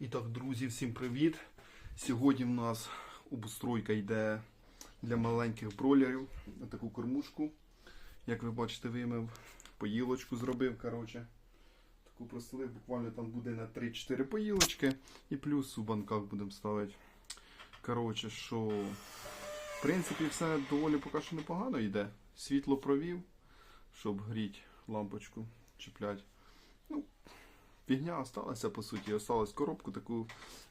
І так, друзі, всім привіт! Сьогодні в нас обустройка йде для маленьких бройлерів. Таку кормушку. Як ви бачите, вимив, поїлочку зробив. коротше. Таку простелив, буквально там буде на 3-4 поїлочки. І плюс у банках будемо ставити. Коротше, що в принципі все доволі поки що непогано йде. Світло провів, щоб гріти лампочку, чіплять. Ну, фігня осталася, по суті. Осталось коробку таку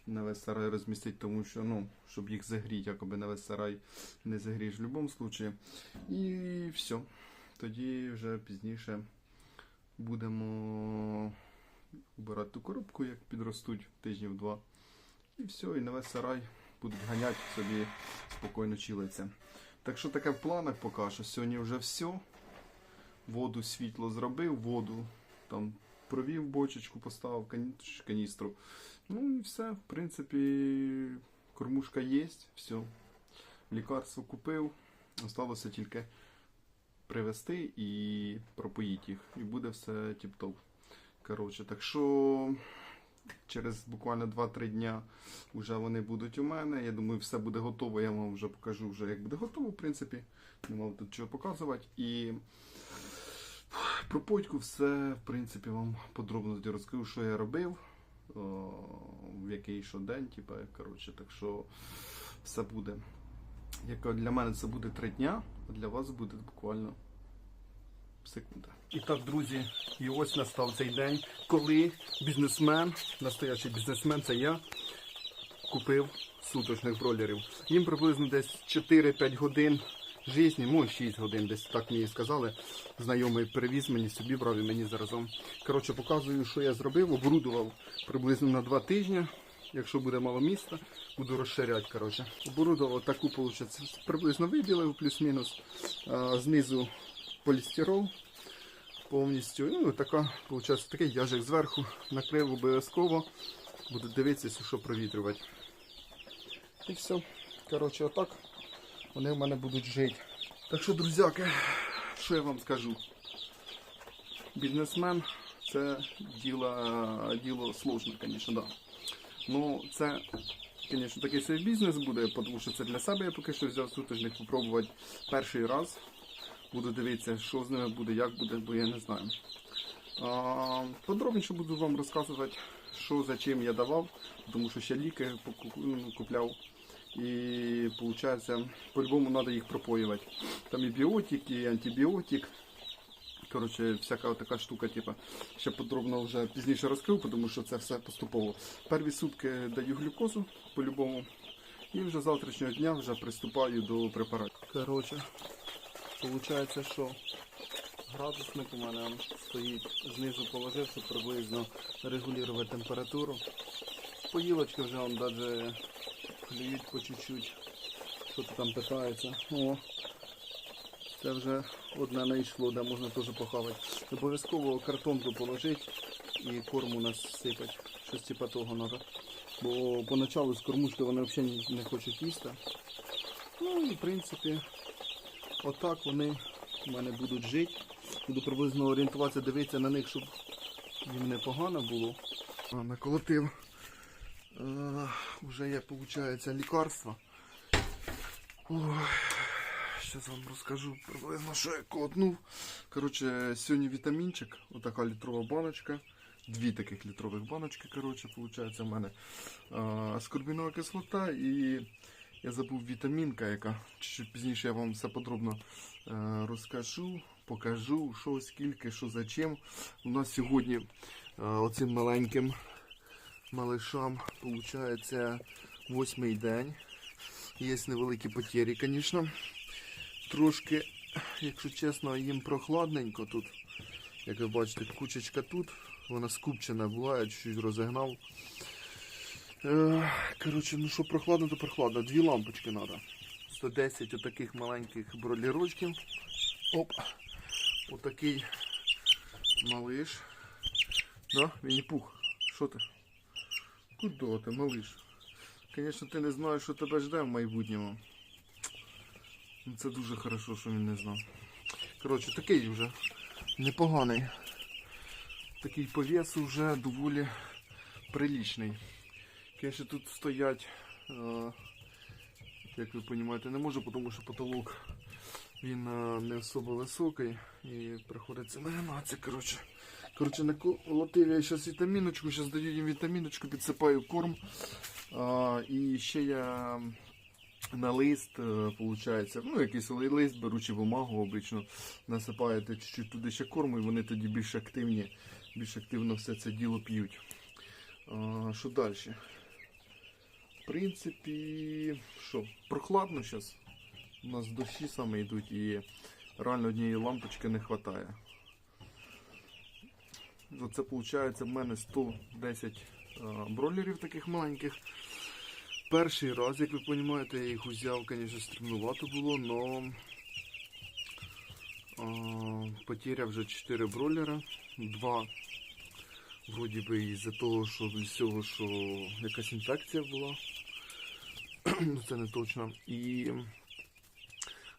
на весь сарай розмістити, тому що, ну, щоб їх загріти, якоби на весь сарай не загрієш в будь-якому випадку. І все. Тоді вже пізніше будемо убирати ту коробку, як підростуть тижнів два. І все, і на весь сарай будуть ганяти собі спокійно чилиться. Так що таке в планах поки що. Сьогодні вже все. Воду світло зробив, воду там провів бочечку, поставив каністру. Ну і все, в принципі, кормушка є, все. Лікарство купив. Осталося тільки привезти і пропоїти їх. І буде все тіп-топ. Коротше, так що через буквально 2-3 дня вже вони будуть у мене. Я думаю, все буде готово. Я вам вже покажу, вже як буде готово, в принципі. Нема тут чого показувати. І про почку все, в принципі, вам подробно розкажу, що я робив, в який що день, типу, коротше, так що все буде. Як для мене це буде три дня, а для вас буде буквально секунда. І так, друзі, і ось настав цей день, коли бізнесмен, настоящий бізнесмен, це я, купив суточних бролерів. Їм приблизно десь 4-5 годин житті, може 6 годин, десь так мені сказали. Знайомий перевіз мені собі брав і мені заразом. Коротше, показую, що я зробив, оборудував приблизно на 2 тижні. Якщо буде мало міста, буду розширяти. Коротше. Оборудував таку, виходить, приблизно вибілив, плюс-мінус. Знизу полістирол повністю. Ну, така, виходить, такий яжик зверху накрив обов'язково. Буду дивитися, що провітрювати. І все. Коротше, отак вони в мене будуть жити. Так що, друзяки, що я вам скажу? Бізнесмен це діло, діло сложне, звісно, да. Ну, це, звісно, такий свій бізнес буде, тому що це для себе я поки що взяв сутожник попробувати перший раз. Буду дивитися, що з ними буде, як буде, бо я не знаю. А, подробніше буду вам розказувати, що за чим я давав, тому що ще ліки ну, купляв. І виходить, по-любому треба їх пропоювати. Там і біотик, і антибіотик. Коротше, всяка така штука, типу, ще подробно вже пізніше розкрив, тому що це все поступово. Перві сутки даю глюкозу по-любому. І вже завтрашнього дня вже приступаю до препаратів. Коротше, виходить, що градусник у мене стоїть знизу положив, щоб приблизно регулювати температуру. Поїлочки вже навіть клюють по чуть-чуть. Що то там питається. О, це вже одне не йшло, де можна теж похавати. Обов'язково картонку положити і корм у нас сипать. Щось типа того треба. Бо поначалу з кормушки вони взагалі не хочуть їсти. Ну і в принципі, отак вони у мене будуть жити. Буду приблизно орієнтуватися, дивитися на них, щоб їм не погано було. А, наколотив. Е, Уже є, виходить, лікарство. Зараз вам розкажу приблизно, що я колотнув. Коротше, сьогодні вітамінчик, отака літрова баночка. Дві таких літрових баночки, коротше, виходить, у мене а, аскорбінова кислота і я забув вітамінка, яка чуть пізніше я вам все подробно е, розкажу, покажу, що скільки, що за чим. У нас сьогодні е, оцим маленьким малышам, виходить, восьмий день. Є невеликі потері, звісно. Трошки, якщо чесно, їм прохладненько тут. Як ви бачите, кучечка тут. Вона скупчена була, я чуть-чуть розігнав. Е, Коротше, ну що прохладно, то прохладно. Дві лампочки треба. 110 отаких маленьких бролірочків. Оп. Отакий малиш. Да, Вінні-Пух. Що ти? Куди ти, малиш? Звісно, ти не знаєш, що тебе жде в майбутньому. Ну, Це дуже хорошо, що він не знав. Коротше, такий вже непоганий. Такий по весу вже доволі прилічний. Конечно, тут стоять, е, як ви розумієте, не можу, тому що потолок він е, не особо високий і приходиться нагинатися. Коротше, коротше наколотив я зараз вітаміночку, зараз даю їм вітаміночку, підсипаю корм. А, і ще я на лист, виходить, ну якийсь ли- лист, беручи бумагу, обично насипаєте чуть-чуть туди ще корму, і вони тоді більш активні, більш активно все це діло п'ють. Що далі? В принципі, що, прохладно зараз. У нас дощі саме йдуть і реально однієї лампочки не вистачає. Оце виходить в мене 110 а, бройлерів таких маленьких. Перший раз, як ви розумієте, я їх узяв, звісно, стрімнувато було, але потеря вже 4 бройлера, 2 вроді би із-за того, що від всього, що якась інфекція була. Ну, Це не точно. І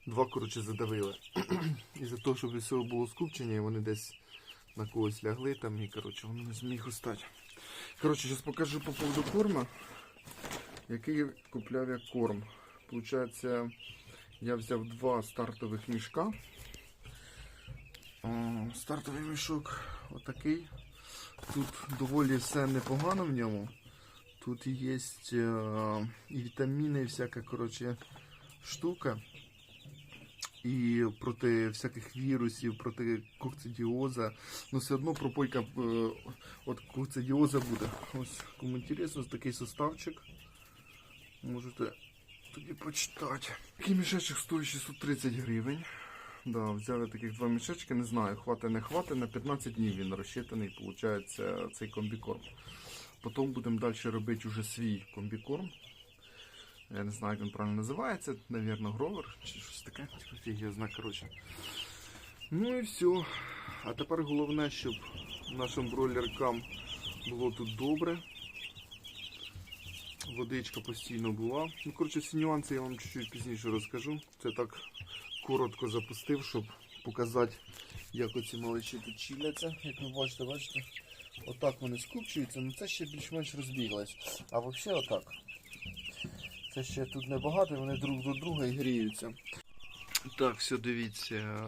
два, коротше, задавили. Із-за того, що від всього було скупчення, і вони десь на когось лягли там і коротше, воно не зміг устати. Коротше, зараз покажу по поводу корма, який купляв як корм. Получається, я взяв два стартових мішка. Стартовий мішок отакий. Тут доволі все непогано в ньому. Тут є е, і вітаміни, і всяка коротше, штука. І проти всяких вірусів, проти кокцидіоза. Ну все одно пропойка е, от кокцидіоза буде. Ось кому інтересно, такий составчик. Можете тоді почитати. Такий мішечок стоїть 630 гривень. Да, взяли таких два мішечки, не знаю, хватить не хватить. На 15 днів він розчитаний, виходить, цей комбікорм. Потім будемо далі робити уже свій комбікорм. Я не знаю, як він правильно називається, навірно, гровер чи щось таке, типу фіг я знаю, коротше. Ну і все. А тепер головне, щоб нашим бройлеркам було тут добре. Водичка постійно була. Ну, коротше, всі нюанси я вам чуть-чуть пізніше розкажу. Це так коротко запустив, щоб показати, як оці маличі тут чіляться. Як ви бачите, бачите? Отак вони скупчуються, ну це ще більш-менш розбіглось. А взагалі отак. Це ще тут небагато, вони друг до друга і гріються. Так, все, дивіться,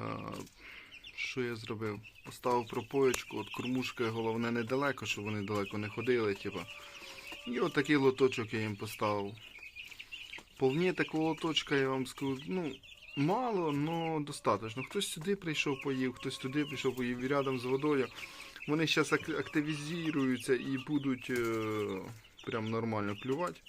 що я зробив. Поставив пропоєчку, от кормушка головне недалеко, щоб вони далеко не ходили. Типу. І отакий лоточок я їм поставив. Повні такого лоточка, я вам скажу, ну, мало, але достатньо. Хтось сюди прийшов, поїв, хтось туди прийшов, поїв рядом з водою. Вони зараз активізуються і будуть е, прям нормально клювати.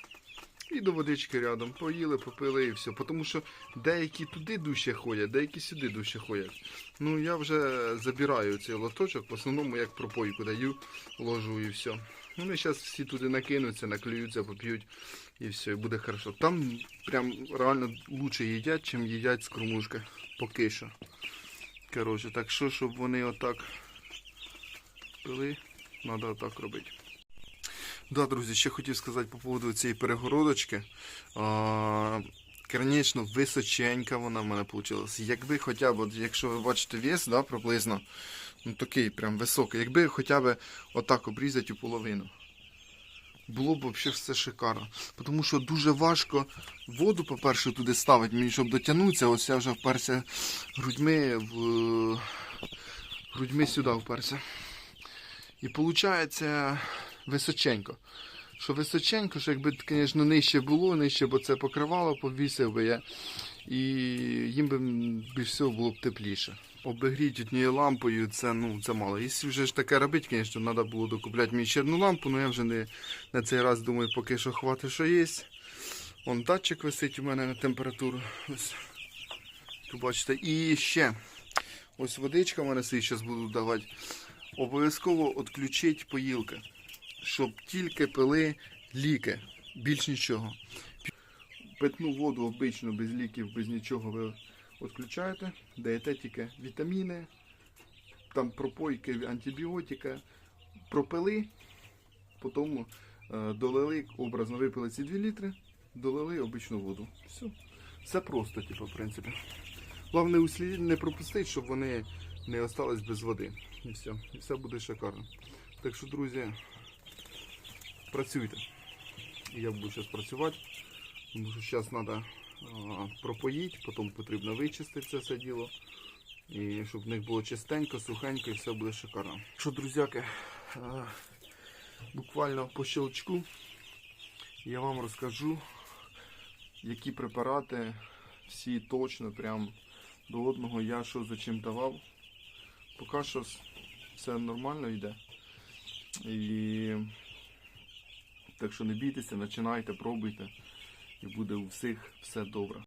І до водички рядом поїли, попили і все. Тому що деякі туди дужче ходять, деякі сюди дужче ходять. Ну я вже забираю цей лоточок, в основному як пропойку даю, ложу і все. Вони зараз всі туди накинуться, наклюються, поп'ють і все, і буде хорошо. Там прям реально лучше їдять, чим їдять з кормушки. Поки що. Коротше, так що, щоб вони отак пили, треба отак робити. Да, друзі, ще хотів сказати по поводу цієї перегородочки. А, Звісно, височенька вона в мене вийшла. Якби хоча б, якщо ви бачите вес, да, приблизно, ну такий прям високий. Якби хоча б отак обрізати у половину. Було б взагалі все шикарно. Тому що дуже важко воду, по-перше, туди ставити, мені щоб дотягнутися. Ось я вже вперся грудьми в грудьми сюди вперся. І виходить височенько. Що височенько, що якби, звісно, нижче було, нижче, бо це покривало, повісив би я. І їм би більш всього було б тепліше. Обігріти однією лампою це ну, це мало. Якщо вже ж таке робити, звісно, треба було докупляти мені ще одну лампу, але я вже не на цей раз думаю, поки що хватить, що є. Вон датчик висить у мене на температуру. Ось. Тут бачите. І ще ось водичка в мене зараз буду давати. Обов'язково відключити поїлки, щоб тільки пили ліки, більш нічого. Питну воду обично без ліків, без нічого ви відключаєте, даєте тільки вітаміни, там пропойки, антибіотика, пропили, потім е, долили, образно випили ці 2 літри, долили обичну воду. Все. Все просто, типу, в принципі. Головне не пропустити, щоб вони не остались без води. І все. І все буде шикарно. Так що, друзі, працюйте. Я буду зараз працювати. Тому що зараз треба пропоїти, потім потрібно вичистити це все діло. І щоб в них було чистенько, сухенько і все буде шикарно. Що, друзяки, буквально по щелчку я вам розкажу, які препарати всі точно прям до одного я що за чим давав. Поки що все нормально йде. І так що не бійтеся, починайте, пробуйте. І буде у всіх все добре.